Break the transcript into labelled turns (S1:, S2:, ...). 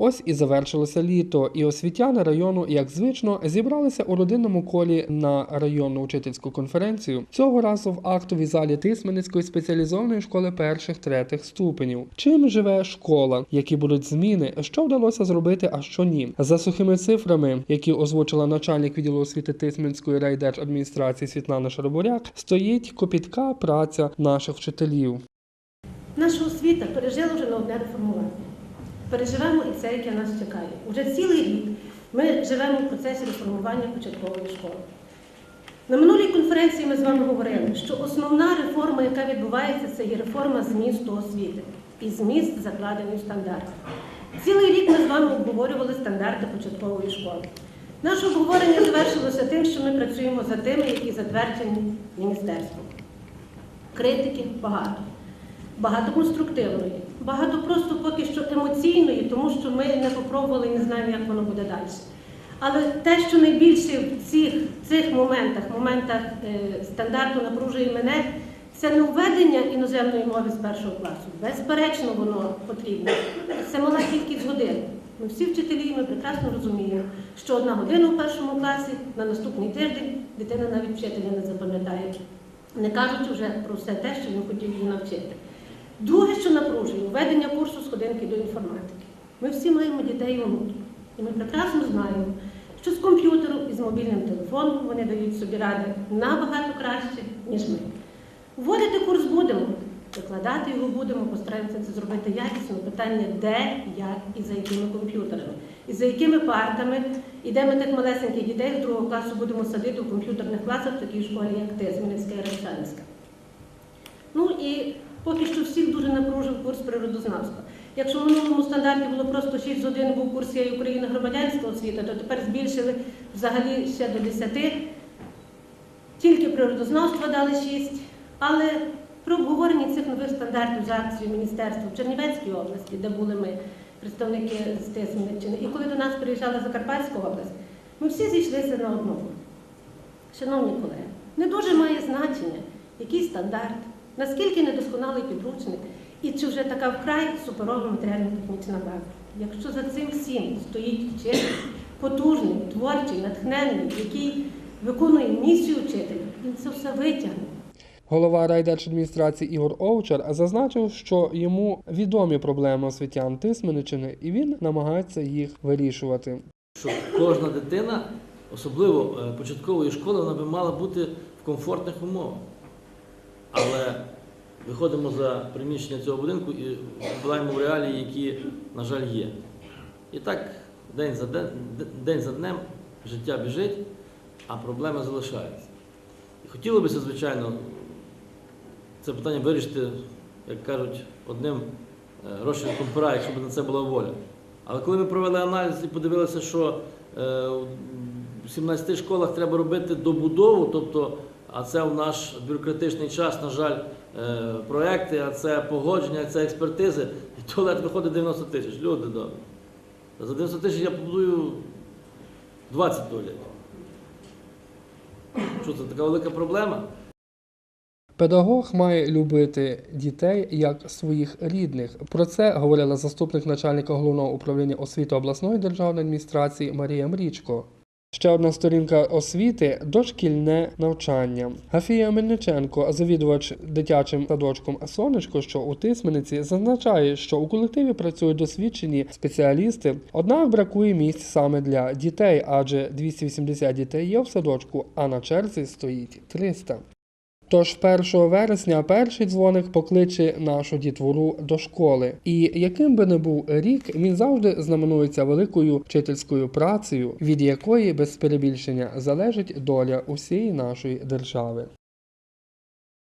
S1: Ось і завершилося літо, і освітяни району, як звично, зібралися у родинному колі на районну учительську конференцію. Цього разу в актовій залі Тисменницької спеціалізованої школи перших третіх ступенів. Чим живе школа, які будуть зміни, що вдалося зробити, а що ні. За сухими цифрами, які озвучила начальник відділу освіти Тисменської райдержадміністрації Світлана Шарбуряк, стоїть копітка праця наших вчителів.
S2: Наша освіта пережила вже не одне реформування. Переживемо і це, яке нас чекає. Уже цілий рік ми живемо в процесі реформування початкової школи. На минулій конференції ми з вами говорили, що основна реформа, яка відбувається, це є реформа змісту освіти і зміст закладений в стандарти. Цілий рік ми з вами обговорювали стандарти початкової школи. Наше обговорення завершилося тим, що ми працюємо за тими, які затверджені міністерством. Критики багато багато конструктивної, багато просто поки що емоційної, тому що ми не попробували і не знаємо, як воно буде далі. Але те, що найбільше в цих, цих моментах, моментах е, стандарту напружує мене, це не введення іноземної мови з першого класу. Безперечно, воно потрібно. Це мала кількість годин. Ми всі вчителі, ми прекрасно розуміємо, що одна година в першому класі на наступний тиждень дитина навіть вчителя не запам'ятає, не кажучи вже про все те, що він хотів її навчити. Друге, що напружує, введення курсу сходинки до інформатики. Ми всі маємо дітей онуків. І ми прекрасно знаємо, що з комп'ютером і з мобільним телефоном вони дають собі ради набагато краще, ніж ми. Вводити курс будемо, викладати його будемо, постараємося це зробити якісно. Питання де, як і за якими комп'ютерами, і за якими партами, і де ми тих малесеньких дітей з другого класу будемо садити в комп'ютерних класах в такій школі, як ти, Змінницька і Речанська. Ну і поки що всіх дуже напружив курс природознавства. Якщо в минулому стандарті було просто 6 годин був курс «Я Україна громадянська освіта, то тепер збільшили взагалі ще до 10. Тільки природознавства дали 6. Але при обговоренні цих нових стандартів за акцією міністерства в Чернівецькій області, де були ми, представники з Тисменниччини, і коли до нас приїжджала Закарпатська область, ми всі зійшлися на одному. Шановні колеги, не дуже має значення, який стандарт, наскільки недосконалий підручник, і чи вже така вкрай суперова матеріально-технічна база. Якщо за цим всім стоїть вчитель, потужний, творчий, натхненний, який виконує місію вчителя, він це все витягне.
S1: Голова райдержадміністрації Ігор Овчар зазначив, що йому відомі проблеми освітян Тисменичини, і він намагається їх вирішувати.
S3: Щоб кожна дитина, особливо е, початкової школи, вона би мала бути в комфортних умовах. Але виходимо за приміщення цього будинку і впливаємо в реалії, які, на жаль, є. І так день за, день, день за днем життя біжить, а проблеми залишаються. І хотілося б, звичайно, це питання вирішити, як кажуть, одним е, розчерком пера, якщо б на це була воля. Але коли ми провели аналіз і подивилися, що е, в 17 школах треба робити добудову, тобто, а це в наш бюрократичний час, на жаль, проекти, а це погодження, це експертизи, і туалет виходить 90 тисяч. Люди добрі. За 90 тисяч я побудую 20 туалетів. Що це така велика проблема?
S1: Педагог має любити дітей як своїх рідних. Про це говорила заступник начальника головного управління освіти обласної державної адміністрації Марія Мрічко. Ще одна сторінка освіти дошкільне навчання. Гафія Мельниченко, завідувач дитячим садочком Сонечко, що у Тисмениці, зазначає, що у колективі працюють досвідчені спеціалісти. Однак бракує місць саме для дітей, адже 280 дітей є в садочку, а на черзі стоїть 300. Тож 1 вересня перший дзвоник покличе нашу дітвору до школи. І яким би не був рік, він завжди знаменується великою вчительською працею, від якої без перебільшення залежить доля усієї нашої держави.